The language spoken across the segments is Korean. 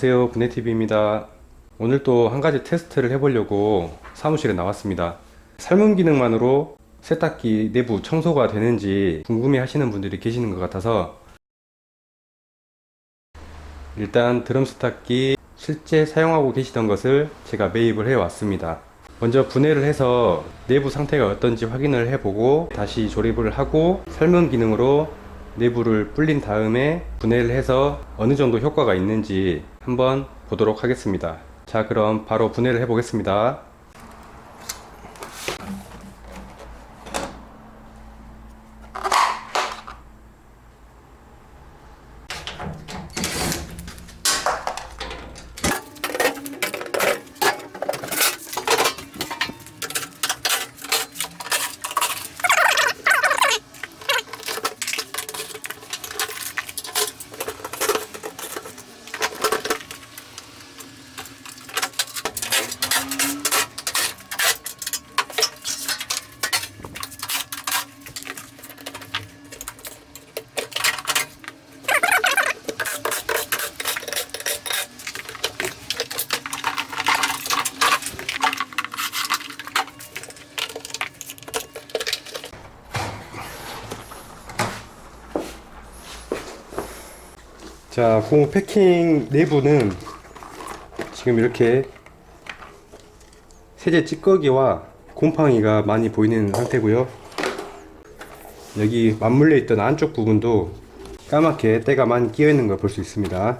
안녕하세요. 분해TV입니다. 오늘 또 한 가지 테스트를 해보려고 사무실에 나왔습니다. 삶은 기능만으로 세탁기 내부 청소가 되는지 궁금해 하시는 분들이 계시는 것 같아서 일단 드럼 세탁기 실제 사용하고 계시던 것을 제가 매입을 해 왔습니다. 먼저 분해를 해서 내부 상태가 어떤지 확인을 해보고 다시 조립을 하고 삶은 기능으로 내부를 불린 다음에 분해를 해서 어느 정도 효과가 있는지 한번 보도록 하겠습니다. 자, 그럼 바로 분해를 해 보겠습니다. 자, 공 패킹 내부는 지금 이렇게 세제 찌꺼기와 곰팡이가 많이 보이는 상태고요. 여기 맞물려 있던 안쪽 부분도 까맣게 때가 많이 끼어 있는 걸 볼 수 있습니다.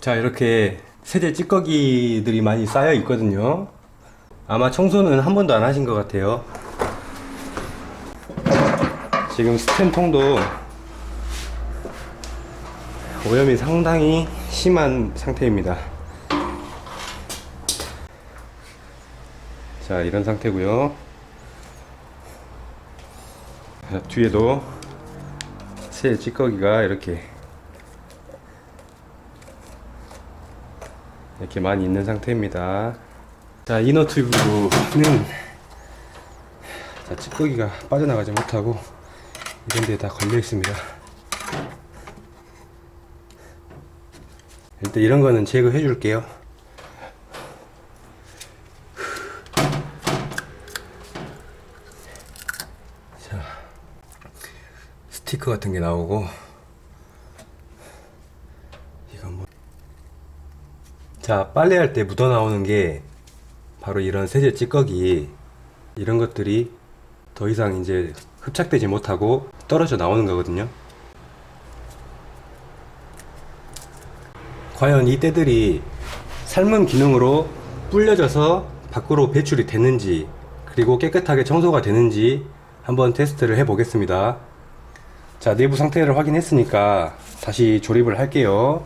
자, 이렇게 세제 찌꺼기들이 많이 쌓여 있거든요. 아마 청소는 한 번도 안 하신 것 같아요. 지금 스텐통도 오염이 상당히 심한 상태입니다. 자, 이런 상태고요. 자, 뒤에도 새 찌꺼기가 이렇게 이렇게 많이 있는 상태입니다. 자, 이너 튜브는 자, 찌꺼기가 빠져나가지 못하고 이런 데에 다 걸려 있습니다. 일단 이런 거는 제거해 줄게요. 자, 스티커 같은 게 나오고 이건 뭐 자, 빨래할 때 묻어 나오는 게 바로 이런 세제 찌꺼기 이런 것들이 더 이상 이제 흡착되지 못하고 떨어져 나오는 거거든요. 과연 이 때들이 삶은 기능으로 불려져서 밖으로 배출이 되는지 그리고 깨끗하게 청소가 되는지 한번 테스트를 해 보겠습니다. 자, 내부 상태를 확인했으니까 다시 조립을 할게요.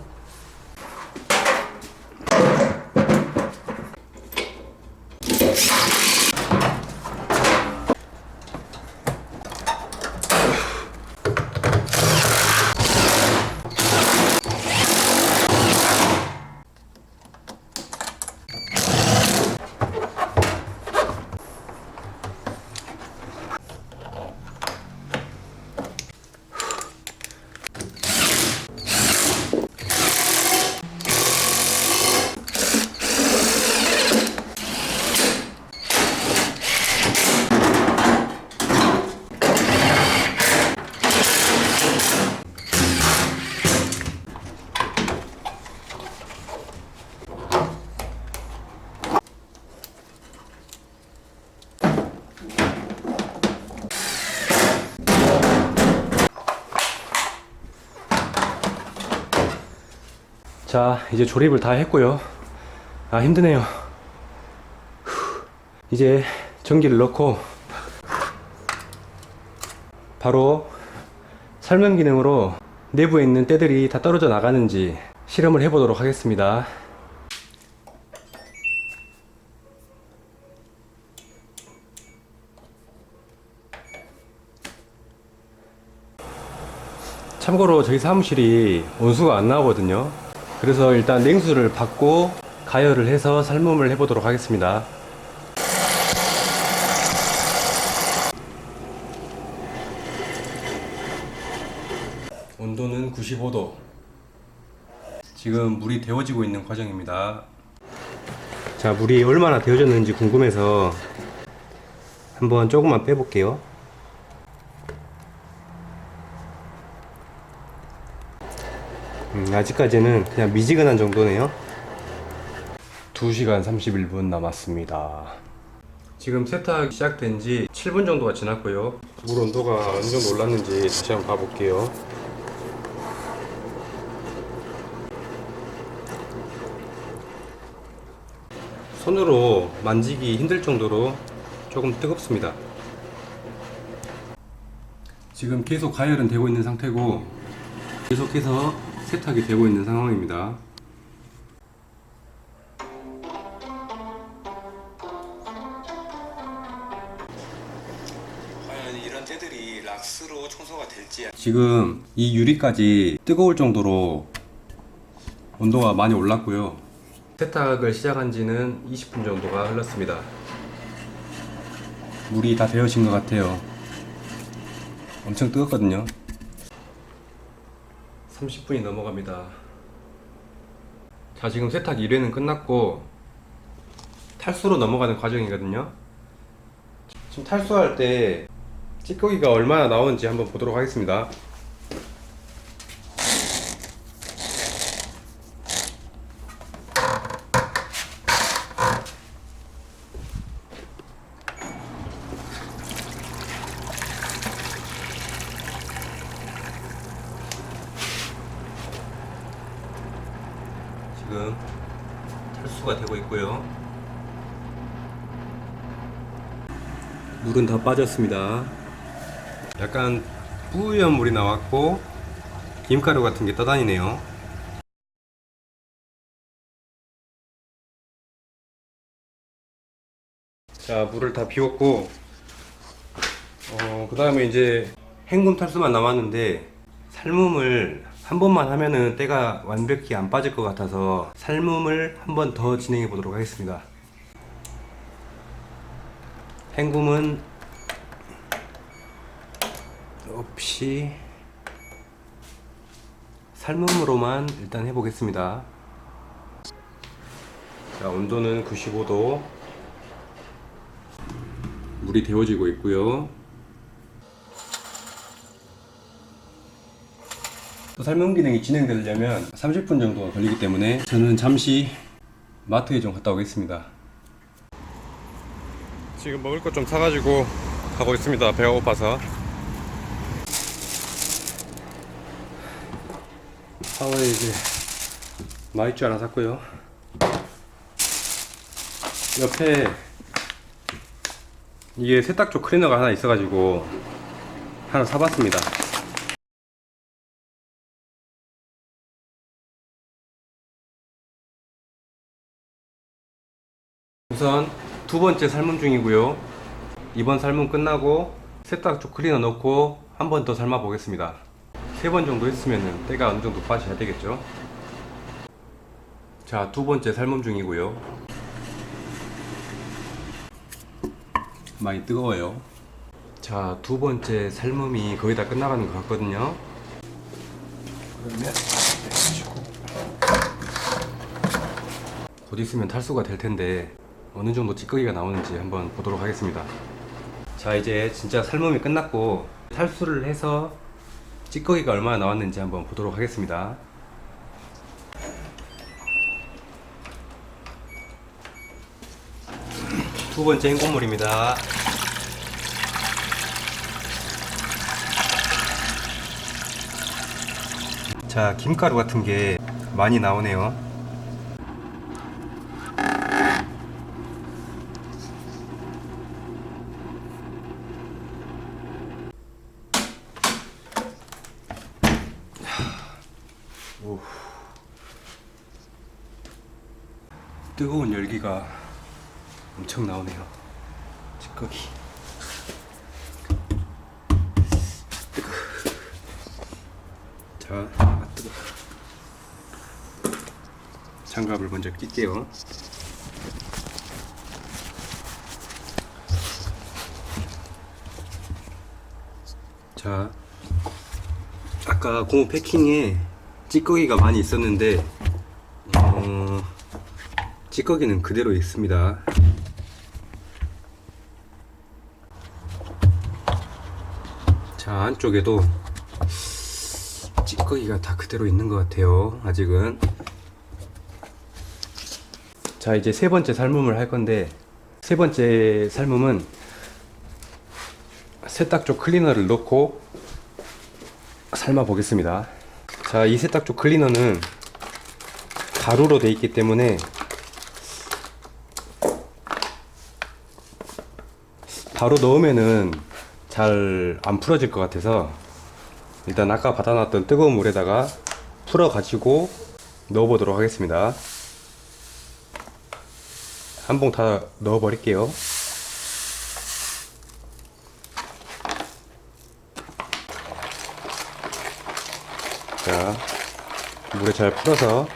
자, 이제 조립을 다 했고요. 아, 힘드네요. 후, 이제 전기를 넣고 바로 삶은 기능으로 내부에 있는 때들이 다 떨어져 나가는지 실험을 해보도록 하겠습니다. 참고로 저희 사무실이 온수가 안 나오거든요. 그래서 일단 냉수를 받고 가열을 해서 삶음을 해보도록 하겠습니다. 온도는 95도. 지금 물이 데워지고 있는 과정입니다. 자, 물이 얼마나 데워졌는지 궁금해서 한번 조금만 빼볼게요. 음, 아직까지는 그냥 미지근한 정도네요. 2시간 31분 남았습니다. 지금 세탁 시작된 지 7분 정도가 지났고요. 물 온도가 어느 정도 올랐는지 다시 한번 봐볼게요. 손으로 만지기 힘들 정도로 조금 뜨겁습니다. 지금 계속 가열은 되고 있는 상태고 계속해서 세탁이 되고 있는 상황입니다. 과연 이런 때들이 락스로 청소가 될지 지금 이 유리까지 뜨거울 정도로 온도가 많이 올랐고요. 세탁을 시작한 지는 20분 정도가 흘렀습니다. 물이 다 데워진 것 같아요. 엄청 뜨겁거든요. 30분이 넘어갑니다. 자, 지금 세탁 1회는 끝났고 탈수로 넘어가는 과정이거든요. 지금 탈수할 때 찌꺼기가 얼마나 나오는지 한번 보도록 하겠습니다. 지금 탈수가 되고 있고요. 물은 다 빠졌습니다. 약간 뿌연 물이 나왔고 김가루 같은 게 떠다니네요. 자, 물을 다 비웠고 어, 그 다음에 이제 헹굼 탈수만 남았는데 삶음을 한 번만 하면은 때가 완벽히 안 빠질 것 같아서 삶음을 한 번 더 진행해 보도록 하겠습니다. 헹굼은 없이 삶음으로만 일단 해보겠습니다. 자, 온도는 95도. 물이 데워지고 있고요. 또 삶음 기능이 진행되려면 30분 정도가 걸리기 때문에 저는 잠시 마트에 좀 갔다 오겠습니다. 지금 먹을 것 좀 사가지고 가고 있습니다. 배가 고파서. 하와에 이제 마이쮸 하나 샀고요. 옆에 이게 세탁조 클리너가 하나 있어가지고 하나 사봤습니다. 우선 두 번째 삶음 중이고요. 이번 삶음 끝나고 세탁 조 클리너 넣고 한 번 더 삶아 보겠습니다. 세 번 정도 했으면 때가 어느 정도 빠져야 되겠죠. 자, 두 번째 삶음 중이고요. 많이 뜨거워요. 자, 두 번째 삶음이 거의 다 끝나가는 것 같거든요. 그러면 곧 있으면 탈수가 될 텐데 어느 정도 찌꺼기가 나오는지 한번 보도록 하겠습니다. 자, 이제 진짜 삶음이 끝났고 탈수를 해서 찌꺼기가 얼마나 나왔는지 한번 보도록 하겠습니다. 두 번째 헹굼물입니다. 자, 김가루 같은 게 많이 나오네요. 뜨거운 열기가 엄청 나오네요. 찌꺼기. 뜨거. 자, 아, 뜨거. 장갑을 먼저 끼게요. 자, 아까 고무 패킹에 찌꺼기가 많이 있었는데, 어, 찌꺼기는 그대로 있습니다. 자, 안쪽에도 찌꺼기가 다 그대로 있는 것 같아요. 아직은. 자, 이제 세 번째 삶음을 할 건데, 세 번째 삶음은 세탁조 클리너를 넣고 삶아 보겠습니다. 자, 이 세탁조 클리너는 가루로 되어 있기 때문에 바로 넣으면은 잘 안 풀어질 것 같아서 일단 아까 받아놨던 뜨거운 물에다가 풀어 가지고 넣어 보도록 하겠습니다. 한 봉 다 넣어 버릴게요. 물에 잘 풀어서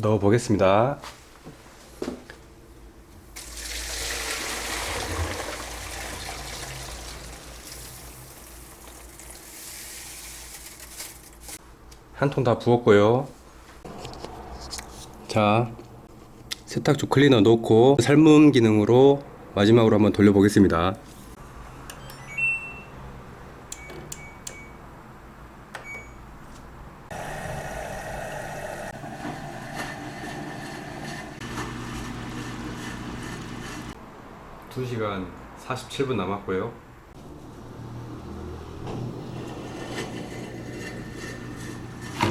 넣어 보겠습니다. 한 통 다 부었고요. 자, 세탁조 클리너 넣고 삶음 기능으로 마지막으로 한번 돌려보겠습니다. 두시간 47분 남았고요.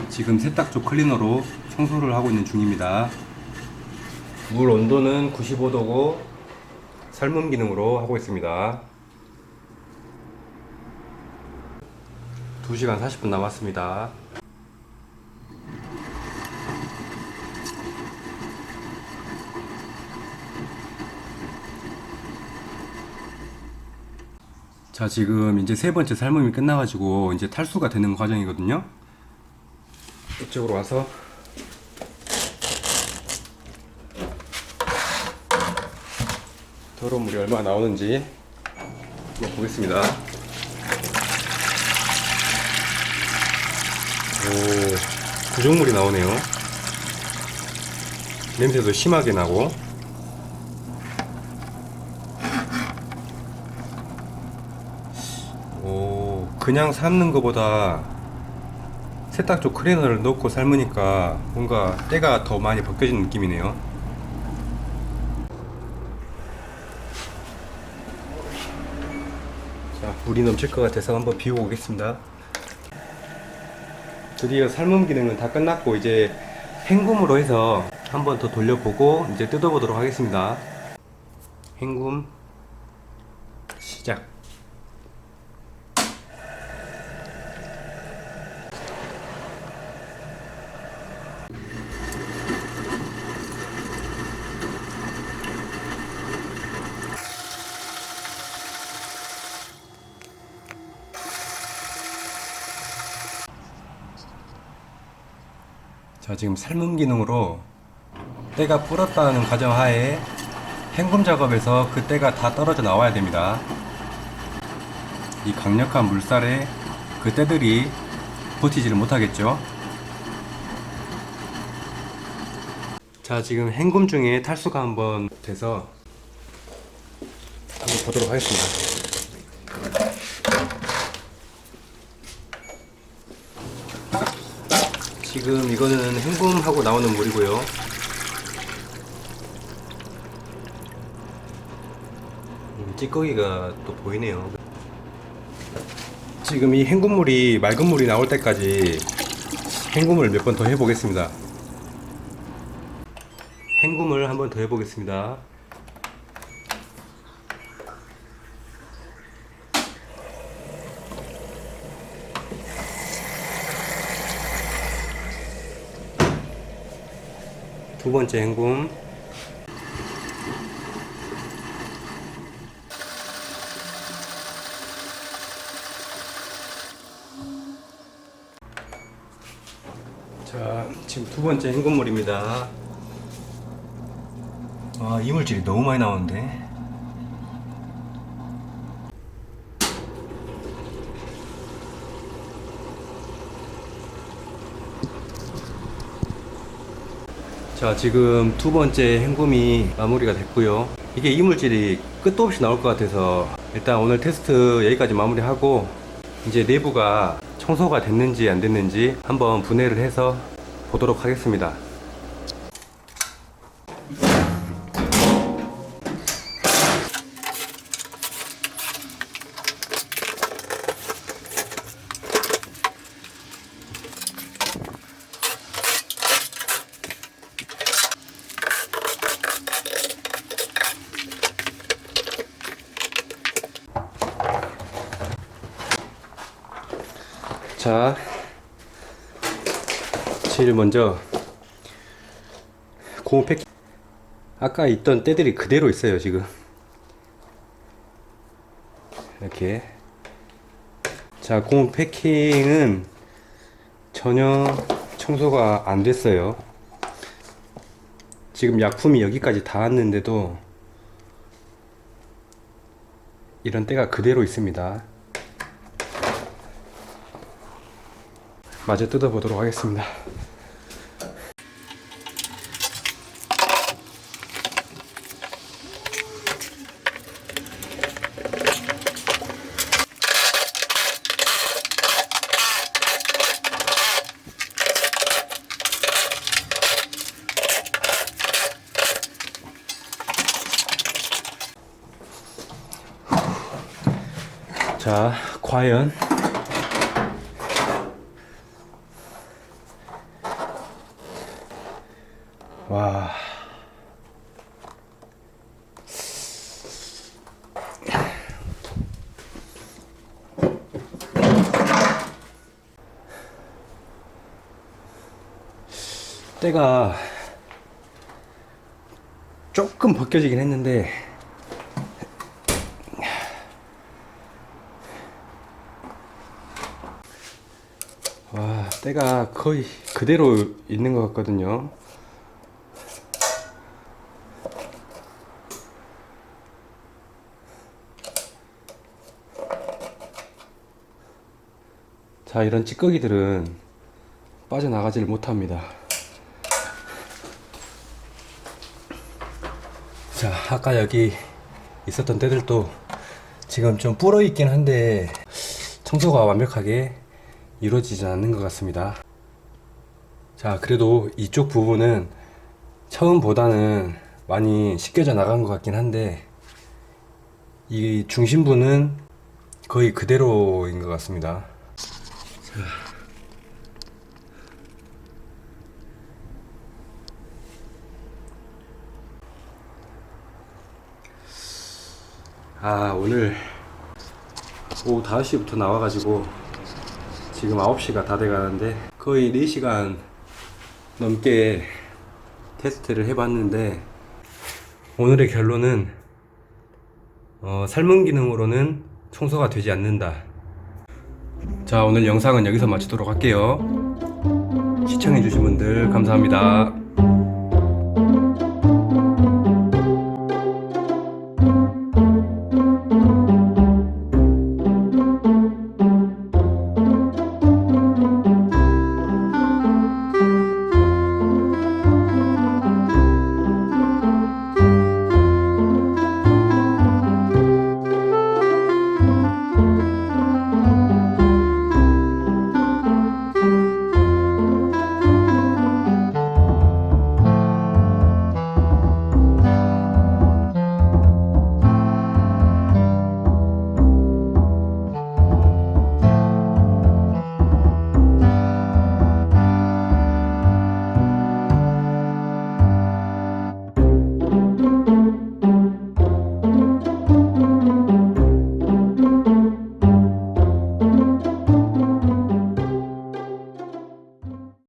지금 세탁조 클리너로 청소를 하고 있는 중입니다. 물 온도는 95도고 삶음 기능으로 하고 있습니다. 2시간 40분 남았습니다. 자, 지금 이제 세 번째 삶음이 끝나가지고 이제 탈수가 되는 과정이거든요. 이쪽으로 와서 더러운 물이 얼마나 나오는지 한번 보겠습니다. 오, 구정물이 나오네요. 냄새도 심하게 나고. 오, 그냥 삶는 것보다 세탁조 클리너를 넣고 삶으니까 뭔가 때가 더 많이 벗겨진 느낌이네요. 자, 물이 넘칠 것 같아서 한번 비우고 오겠습니다. 드디어 삶음 기능은 다 끝났고 이제 헹굼으로 해서 한번 더 돌려보고 이제 뜯어보도록 하겠습니다. 헹굼 시작. 자 지금 삶음 기능으로 때가 불었다는 가정 하에 헹굼 작업에서 그 때가 다 떨어져 나와야 됩니다. 이 강력한 물살에 그 때들이 버티지를 못하겠죠. 자 지금 헹굼 중에 탈수가 한번 돼서 한번 보도록 하겠습니다. 지금 이거는 헹굼하고 나오는 물이고요. 음, 찌꺼기가 또 보이네요. 지금 이 헹굼물이 맑은 물이 나올 때까지 헹굼을 몇 번 더 해보겠습니다. 헹굼을 한 번 더 해보겠습니다. 두 번째 헹굼. 자, 지금 두 번째 헹굼물입니다. 아, 이물질이 너무 많이 나오는데. 자, 지금 두 번째 헹굼이 마무리가 됐고요. 이게 이물질이 끝도 없이 나올 것 같아서 일단 오늘 테스트 여기까지 마무리하고 이제 내부가 청소가 됐는지 안 됐는지 한번 분해를 해서 보도록 하겠습니다. 자, 제일 먼저 고무 패킹. 아까 있던 때들이 그대로 있어요, 지금. 이렇게. 자, 고무 패킹은 전혀 청소가 안 됐어요. 지금 약품이 여기까지 닿았는데도 이런 때가 그대로 있습니다. 마저 뜯어보도록 하겠습니다. 자, 과연 때가 조금 벗겨지긴 했는데 와 때가 거의 그대로 있는 것 같거든요. 자 이런 찌꺼기들은 빠져나가지를 못합니다 자 아까 여기 있었던 때들도 지금 좀 불어 있긴 한데 청소가 완벽하게 이루어지지 않는 것 같습니다. 자 그래도 이쪽 부분은 처음보다는 많이 씻겨져 나간 것 같긴 한데 이 중심부는 거의 그대로인 것 같습니다 아 오늘 오후 5시부터 나와가지고 지금 9시가 다 돼가는데 거의 4시간 넘게 테스트를 해봤는데 오늘의 결론은 어, 삶은 기능으로는 청소가 되지 않는다. 자 오늘 영상은 여기서 마치도록 할게요. 시청해주신 분들 감사합니다